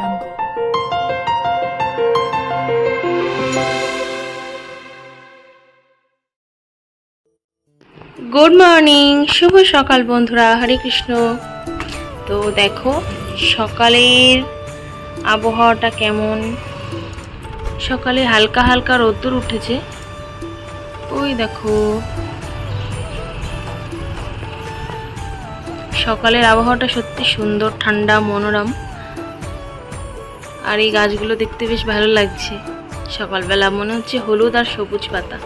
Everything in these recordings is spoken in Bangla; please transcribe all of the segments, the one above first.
jungle. গুড মর্নিং শুভ সকাল বন্ধুরা। হরে কৃষ্ণ। তো দেখো, সকালের আবহাওয়াটা কেমন? সকালে হালকা হালকা রোদ্দুর উঠেছে। ওই দেখো। সকালের আবহাওয়াটা সত্যি সুন্দর, ঠান্ডা, মনোরম। আর এই গাছগুলো দেখতে বেশ ভালো লাগছে। সকালবেলা মনে হচ্ছে হলুদ আর সবুজ পাতা।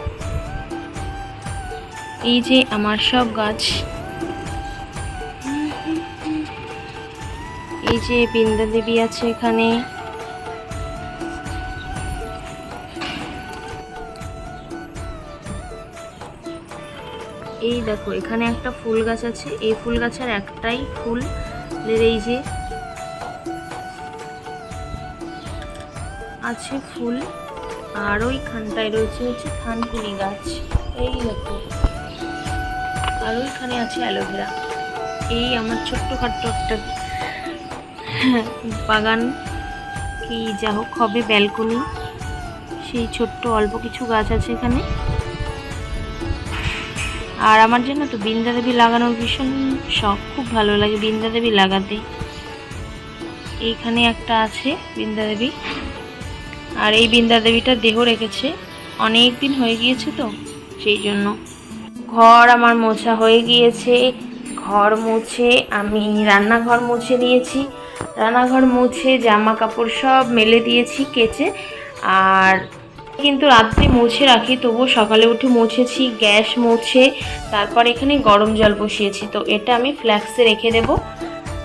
এই যে আমার সব গাছ। এই যে বৃন্দা দেবী আছে এখানে। এই দেখো, এখানে একটা ফুল গাছ আছে। এই ফুল গাছের একটাই ফুল। এই যে আছে ফুল, আর ওইখানটায় রয়েছে হচ্ছে থানকুনি গাছ। এই দেখো। আর ওইখানে আছে অ্যালোভেরা। এই আমার ছোট্টখাট্ট একটা বাগান। কি যা হোক হবে ব্যালকনি। সেই ছোট্ট অল্প কিছু গাছ আছে এখানে। আর আমার জন্য তো বৃন্দা দেবী লাগানোর ভীষণ শখ। খুব ভালো লাগে বৃন্দা দেবী লাগাতে। এইখানে একটা আছে বৃন্দা দেবী আর এই বৃন্দা দেবীটা দেহ রেখেছে। অনেক দিন হয়ে গিয়েছে তো, সেই জন্য। ঘর আমার মোছা হয়ে গিয়েছে, ঘর মুছে আমি রান্নাঘর মুছে দিয়েছি রান্নাঘর মুছে জামা কাপড় সব মেলে দিয়েছি কেচে, আর কিন্তু রাত্রে মুছে রাখি, তবুও সকালে উঠে মুছেছি, গ্যাস মুছে, তারপর এখানে গরম জল বসিয়েছি। তো এটা আমি ফ্ল্যাক্সে রেখে দেব।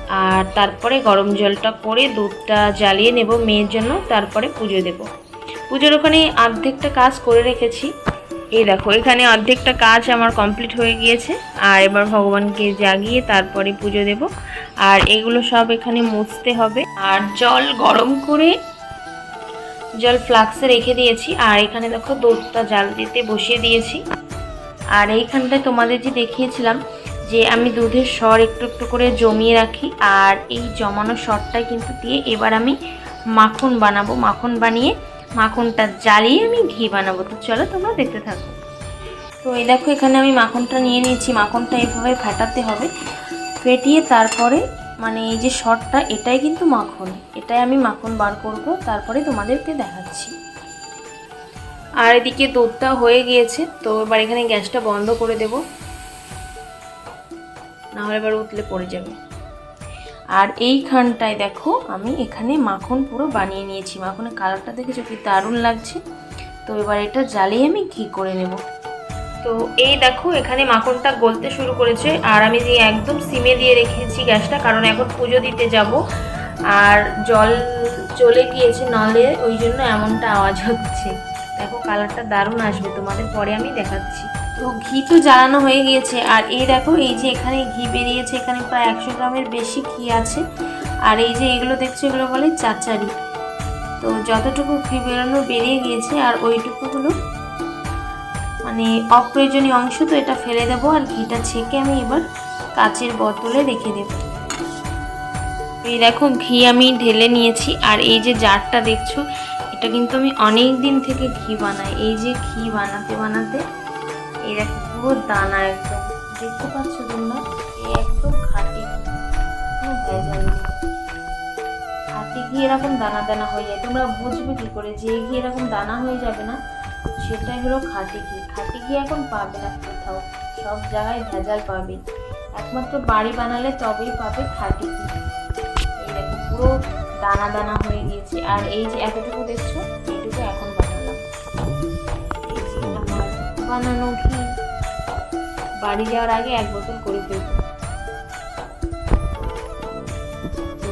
আর তারপরে গরম জলটা করে দুধটা জ্বালিয়ে নেব মেয়ের জন্য, তারপরে পুজো দেব। পুজোর ওখানে অর্ধেকটা কাজ করে রেখেছি। এই দেখো, এখানে অর্ধেকটা কাজ আমার কমপ্লিট হয়ে গিয়েছে। আর এবার ভগবানকে জাগিয়ে তারপরে পুজো দেব। আর এগুলো সব এখানে মুছতে হবে। আর জল গরম করে জল ফ্লাক্সে রেখে দিয়েছি। আর এখানে দেখো দুধটা জাল দিতে বসিয়ে দিয়েছি। আর এইখানটায় তোমাদের যে দেখিয়েছিলাম যে আমি দুধের স্বর একটু একটু করে জমিয়ে রাখি, আর এই জমানো স্বরটাই কিন্তু দিয়ে এবার আমি মাখন বানাবো। মাখন বানিয়ে মাখনটা জ্বালিয়ে আমি ঘি বানাবো। তো চলো তোমরা দেখতে থাকো। তো এই দেখো, এখানে আমি মাখনটা নিয়ে নিয়েছি। মাখনটা এভাবে ফাটাতে হবে। ফেটিয়ে তারপরে মানে এই যে শটটা এটাই কিন্তু মাখন। এটাই আমি মাখন বার করব। তারপরে তোমাদেরকে দেখাচ্ছি। আর এদিকে দুধটা হয়ে গিয়েছে। তো এবার এখানে গ্যাসটা বন্ধ করে দেব। না হলে এবার উতলে পড়ে যাবে। আর এইখানটায় দেখো, আমি এখানে মাখন পুরো বানিয়ে নিয়েছি। মাখনের কালারটা দেখেছ কি দারুণ লাগছে? তো এবার এটা জ্বালিয়ে আমি ঘি করে নেব। তো এই দেখো, এখানে মাখনটা গলতে শুরু করেছে। আর আমি যে একদম সিমে দিয়ে রেখেছি গ্যাসটা, কারণ এখন পুজো দিতে যাব। আর জল চলে গিয়েছে নলে, ওই জন্য এমনটা আওয়াজ হচ্ছে। দেখো কালারটা দারুণ আসবে, তোমাদের পরে আমি দেখাচ্ছি। তো ঘি তো জ্বালানো হয়ে গিয়েছে, আর এই দেখো, এই যে এখানে ঘি বেরিয়েছে, এখানে প্রায় একশো গ্রামের বেশি ঘি আছে। আর এই যে এগুলো দেখছ, এগুলো বলে চাচারি। তো যতটুকু ঘি বেরোনো বেরিয়ে গিয়েছে, আর ওইটুকু হলো মানে অপ্রয়োজনীয় অংশ, তো এটা ফেলে দেবো, আর ঘিটা ছেঁকে আমি এবার কাচের বোতলে রেখে দেবো। এই দেখো, ঘি আমি ঢেলে নিয়েছি, আর এই যে জারটা দেখছ এটা কিন্তু আমি অনেক দিন থেকে ঘি বানাই। এই যে ঘি বানাতে বানাতে দেখো পুরো দানা একদম। দেখতে পাচ্ছ তোমরা? একদম খাঁটি। খাঁটি ঘি এরকম দানা দানা হয়ে যায়। তোমরা বুঝবে কি করে? যে ঘি এরকম দানা হয়ে যাবে না, সেটা হলো খাঁটি ঘি। খাঁটি ঘি এখন পাবে না কোথাও। সব জায়গায় ভেজাল পাবে। একমাত্র বাড়ি বানালে তবেই পাবে খাঁটি ঘি। এই দেখো পুরো দানা দানা হয়ে গিয়েছে। আর এই যে এতটুকু দেখছ, এইটুকু এখন বানানো ঘি। বাড়ি যাওয়ার আগে এক বোতল করে ফেলব।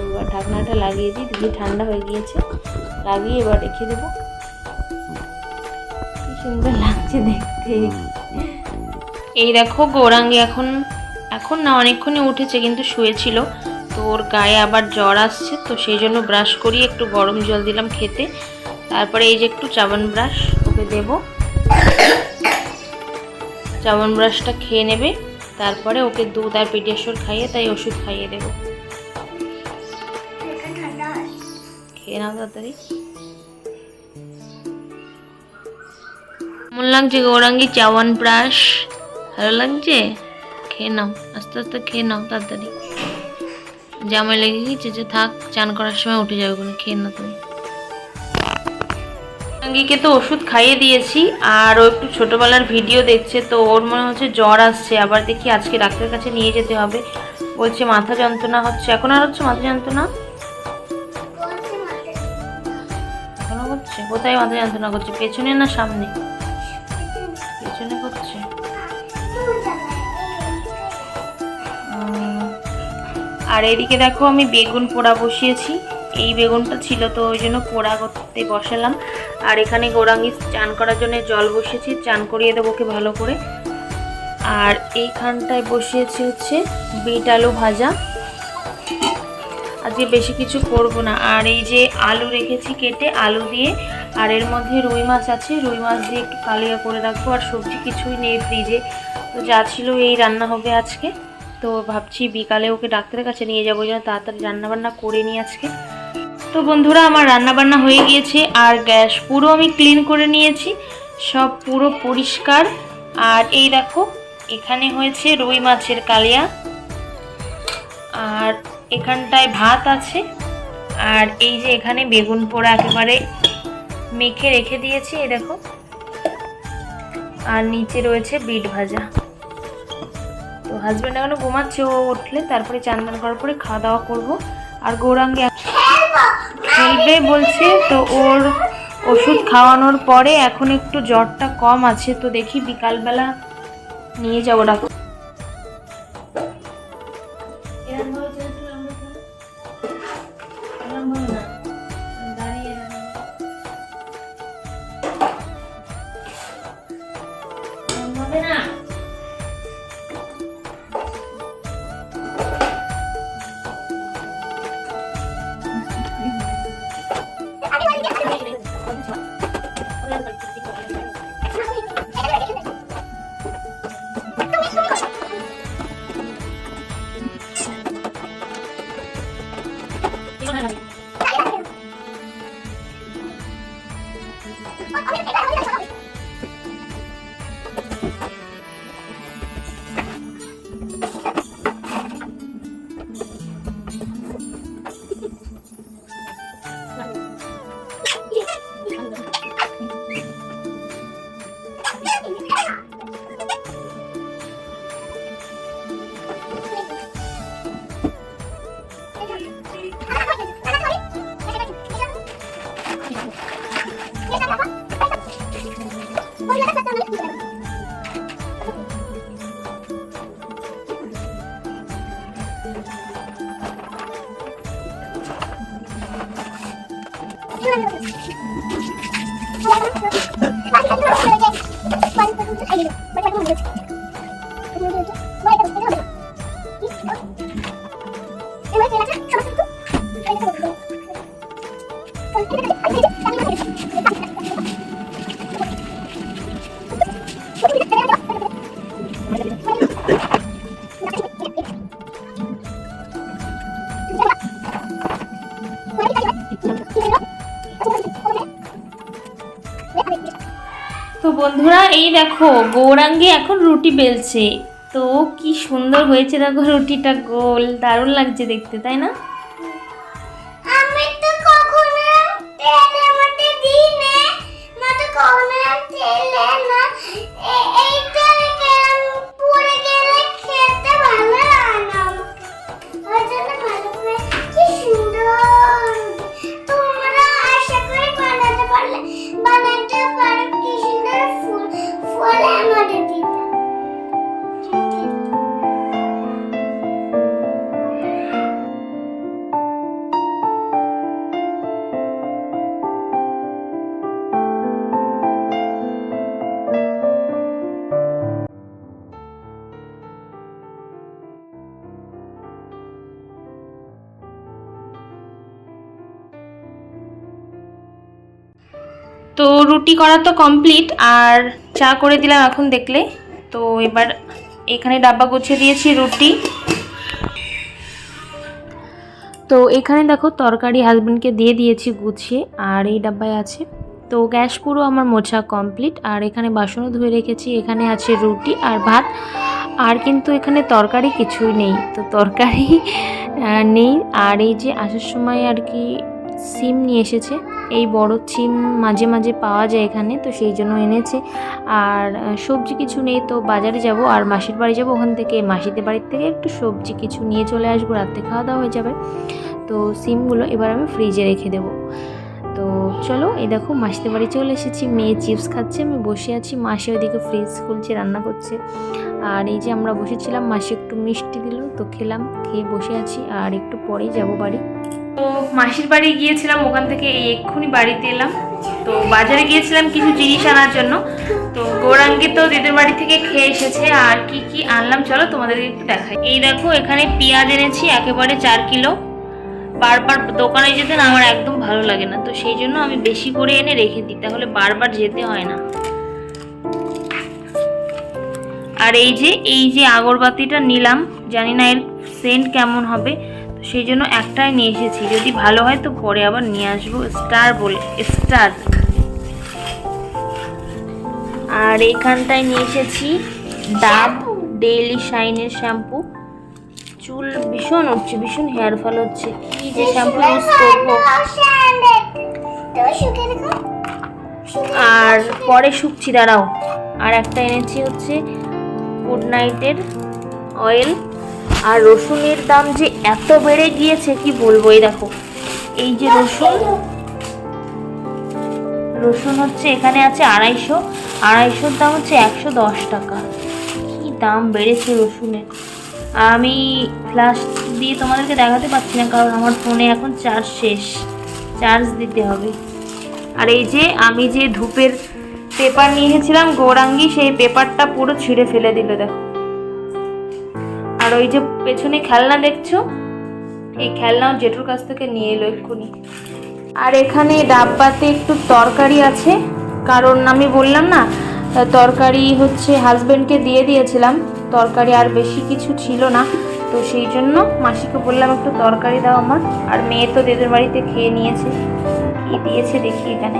এবার ঢাকনাটা লাগিয়ে দিই ঘি ঠান্ডা হয়ে গিয়েছে। লাগিয়ে এবার রেখে দেবো। কি সুন্দর লাগছে দেখতে। এই দেখো, গৌরাঙ্গে এখন এখন না, অনেকক্ষণই উঠেছে, কিন্তু শুয়েছিল। ওর গায়ে আবার জ্বর আসছে, তো সেই জন্য ব্রাশ করিয়ে একটু গরম জল দিলাম খেতে। তারপরে এই যে একটু চাবন ব্রাশ ওকে দেব। চাবন ব্রাশটা খেয়ে নেবে, তারপরে ওকে দুধ আর পিডিয়াশোর খাইয়ে তাই ওষুধ খাইয়ে দেবো। খেয়ে নাও তাড়াতাড়ি। কেমন লাগছে গৌরাঙ্গি চাওয়ান ব্রাশ ভালো লাগছে? খেয়ে নাও, আস্তে আস্তে খেয়ে নাও তাড়াতাড়ি। জামাই লেগে গেছে যে থাক চান করার সময় উঠে যাবে কোনো খেয়ে না তুমি। গৌরাঙ্গিকে তো ওষুধ খাইয়ে দিয়েছি আর ও একটু ছোটোবেলার ভিডিও দেখছে তো ওর মনে হচ্ছে জ্বর আসছে আবার দেখি আজকে ডাক্তারের কাছে নিয়ে যেতে হবে। বলছে মাথা যন্ত্রণা হচ্ছে এখন আর হচ্ছে মাথা যন্ত্রণা? কোথায় মাথা যন্ত্রণা করছে? পেছনে না সামনে? আর এদিকে দেখো আমি বেগুন পোড়া বসিয়েছি। এই বেগুনটা ছিল তো ওই জন্য পোড়া করতে বসালাম। আর এখানে গৌরাঙ্গি চান করার জন্য জল বসিয়েছি, চান করিয়ে দেবো ওকে ভালো করে। আর এইখানটায় বসিয়েছি হচ্ছে বিট আলু ভাজা। আজকে বেশি কিছু করব না। আর এই যে আলু রেখেছি কেটে আলু দিয়ে, আর এর মধ্যে রুই মাছ আছে, রুই মাছ দিয়ে একটু কালিয়া করে রাখব। আর সবজি কিছুই নেই ফ্রিজে। তো যা ছিল এই রান্না হবে আজকে। তো ভাবছি বিকালে ওকে ডাক্তারের কাছে নিয়ে যাব, যেন তাড়াতাড়ি রান্নাবান্না করে নিই আজকে। তো বন্ধুরা, আমার রান্নাবান্না হয়ে গিয়েছে, আর গ্যাস পুরো আমি ক্লিন করে নিয়েছি, সব পুরো পরিষ্কার। আর এই দেখো, এখানে হয়েছে রুই মাছের কালিয়া, আর এখানটায় ভাত আছে, আর এই যে এখানে বেগুন পোড়া একেবারে মেখে রেখে দিয়েছি, এই দেখো। আর নিচে রয়েছে বিট ভাজা। তো হাজব্যান্ড এখনও ঘুমাচ্ছে, ও উঠলে তারপরে চান্দান করার পরে খাওয়া দাওয়া করব। আর গৌরাঙ্গে খেলবে বলছে, তো ওর ওষুধ খাওয়ানোর পরে এখন একটু জ্বরটা কম আছে, তো দেখি বিকালবেলা নিয়ে যাব ডাক্তার। 我要吃，反正就是吃这些，反正就是哎呀，反正就是。তো বন্ধুরা, এই দেখো, গৌরাঙ্গে এখন রুটি বেলছে। তো কি সুন্দর হয়েছে দেখো রুটিটা, গোল দারুণ লাগছে দেখতে, তাই না? তো রুটি করা তো কমপ্লিট আর চা করে দিলাম এখন দেখলে। তো এবার এখানে ডাব্বা গুছিয়ে দিয়েছি রুটি। তো এখানে দেখো তরকারি হাজবেন্ডকে দিয়ে দিয়েছি গুছিয়ে, আর এই ডাব্বায় আছে। তো গ্যাস পুরো আমার মোছা কমপ্লিট আর এখানে বাসনও ধুয়ে রেখেছি, এখানে আছে রুটি আর ভাত। আর কিন্তু এখানে তরকারি কিছুই নেই, তো তরকারি নেই। আর এই যে আসার সময় আর কি সিম নিয়ে এসেছে এই বড় সিম মাঝে মাঝে পাওয়া যায় এখানে, তো সেই জন্য এনেছে। আর সবজি কিছু নেই, তো বাজারে যাব আর মাসির বাড়ি যাব ওখান থেকে। মাসিদের বাড়ির থেকে একটু সবজি কিছু নিয়ে চলে আসব, রাত্রে খাওয়া দাওয়া হয়ে যাবে। তো সিমগুলো এবার আমি ফ্রিজে রেখে দেবো। তো চলো, এই দেখো মাসিদের বাড়ি চলে এসেছি। মেয়ে চিপস খাচ্ছে, আমি বসে আছি। মাসি ওইদিকে ফ্রিজ খুলছে, রান্না করছে। আর এই যে আমরা বসেছিলাম, মাসি একটু মিষ্টি দিল, তো খেলাম, খেয়ে বসে আছি। আর একটু পরেই যাব বাড়ি। তো মাসির বাড়ি গিয়েছিলাম, ওখান থেকে এই এক্ষুনি বাড়িতে এলাম। তো বাজারে গিয়েছিলাম কিছু জিনিস আনার জন্য। তো গৌরাঙ্গি তো দিদির বাড়ি থেকে খেয়ে এসেছে, আর কি কি আনলাম চলো তোমাদেরকে একটু দেখাই। এই দেখো, এখানে পেঁয়াজ এনেছি, একেবারে চার কিলো। বারবার দোকানে যেতে না আমার একদম ভালো লাগে না, তো সেই জন্য আমি বেশি করে এনে রেখে দিই, তাহলে বারবার যেতে হয় না। আর এই যে এই যে আগরবাতিটা নিলাম, জানি না এর সেন্ট কেমন হবে। সেই জন্য একটাই নিয়ে এসেছি। যদি ভালো হয় তো পরে আবার নিয়ে আসব। স্টার বলে, স্টার। আর এখানটায় নিয়ে এসেছি ডাব, ডেইলি শাইনের শ্যাম্পু। চুল ভীষণ উঠছে ভীষণ হেয়ার ফল হচ্ছে। কি যে শ্যাম্পু ইউজ করব। আর পরে শুকছি, দাঁড়াও। আর একটা এনেছি হচ্ছে গুড নাইটের অয়েল। আর রসুনের দাম যে এত বেড়ে গিয়েছে, কি বলব? এই দেখো, এই যে রসুন রসুন হচ্ছে এখানে আছে আড়াইশো, আড়াইশোর দাম হচ্ছে একশো দশ টাকা। কি দাম বেড়েছে রসুনের? আমি ফ্ল্যাশ দিয়ে তোমাদেরকে দেখাতে পারছি না, কারণ আমার ফোনে এখন চার্জ শেষ। চার্জ দিতে হবে। আর এই যে আমি যে ধূপের পেপার নিয়ে এসেছিলাম গৌরাঙ্গি সেই পেপারটা পুরো ছিঁড়ে ফেলে দিল, দেখো। আর ওই যে পেছনে খেলনা দেখছ? এই খেলনাও জেঠুর কাছ থেকে নিয়ে এলো এক্ষুনি। আর এখানে ডাব্বাতে একটু তরকারি আছে, কারণ আমি বললাম না, তরকারি হচ্ছে হাজবেন্ডকে দিয়ে দিয়েছিলাম, তরকারি আর বেশি কিছু ছিল না, তো সেই জন্য মাসিকে বললাম একটু তরকারি দাও আমার, আর মেয়ে তো দেদের বাড়িতে খেয়ে নিয়েছে, কি দিয়েছে দেখি এখানে।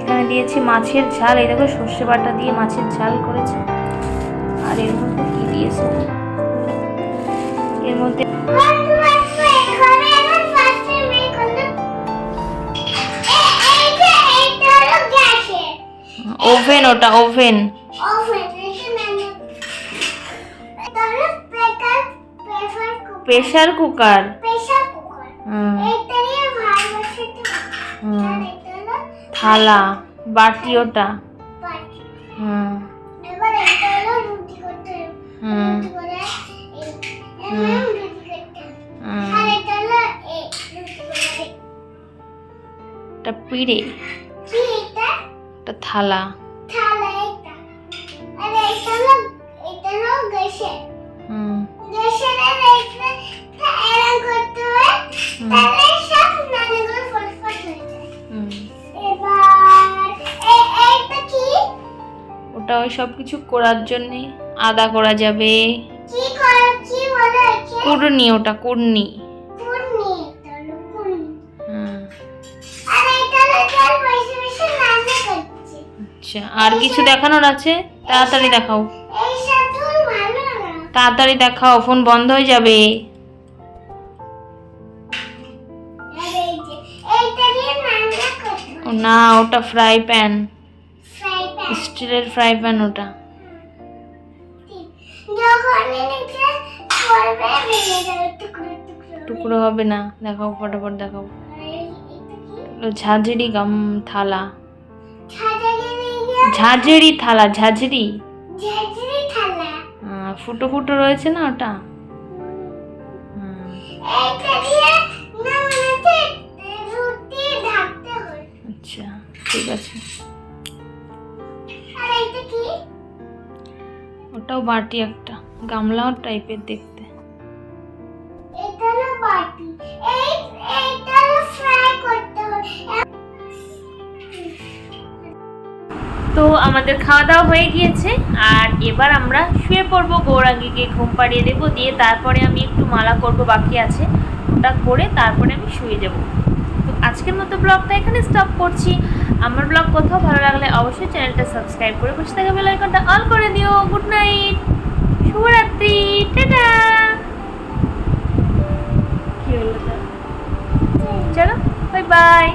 এখানে দিয়েছি মাছের ঝাল, এই দেখো সর্ষে বাটা দিয়ে মাছের ঝাল করেছে। আর এর মধ্যে কি দিয়েছে? এর মধ্যে ওভেন ওটা ওভেন প্রেশার কুকার থালা, বাটি ওটা। হুম। এবার এ- এইটা কি? ওটা ওই সব কিছু করার জন্যে আদা করা যাবে। কুড়নি ওটা কুড়নি। আচ্ছা আর কিছু দেখানোর আছে? তাড়াতাড়ি দেখাও। তাড়াতাড়ি দেখাও, ফোন বন্ধ হয়ে যাবে। না, ওটা ফ্রাই প্যান। স্টিলের ফ্রাই প্যান ওটা। টুকরো হবে না, দেখাও, ফটাফট দেখাও। ঝাঁঝরি গাম থালা। ঝাঁঝরি থালা ঝাঁঝরি? ফুটো ফুটো রয়েছে না ওটা? আচ্ছা ঠিক আছে। ওটাও বাটি একটা গামলাও টাইপের দেখতে। আমাদের খাওয়া দাওয়া হয়ে গিয়েছে, আর এবার আমরা শুয়ে পড়ব গৌরাঙ্গীকে ঘুম পাড়িয়ে দেবো, দিয়ে তারপরে আমি একটু মালা করব, বাকি আছে ওটা করে তারপরে আমি শুয়ে যাব। তো আজকের মতো ব্লগটা এখানে স্টপ করছি। আমার ব্লগ কোথাও ভালো লাগলে অবশ্যই চ্যানেলটা সাবস্ক্রাইব করে বসে থাকা বেল আইকনটা অল করে দিও। গুড নাইট শুভরাত্রি। টাটা। হলো চলো বাই বাই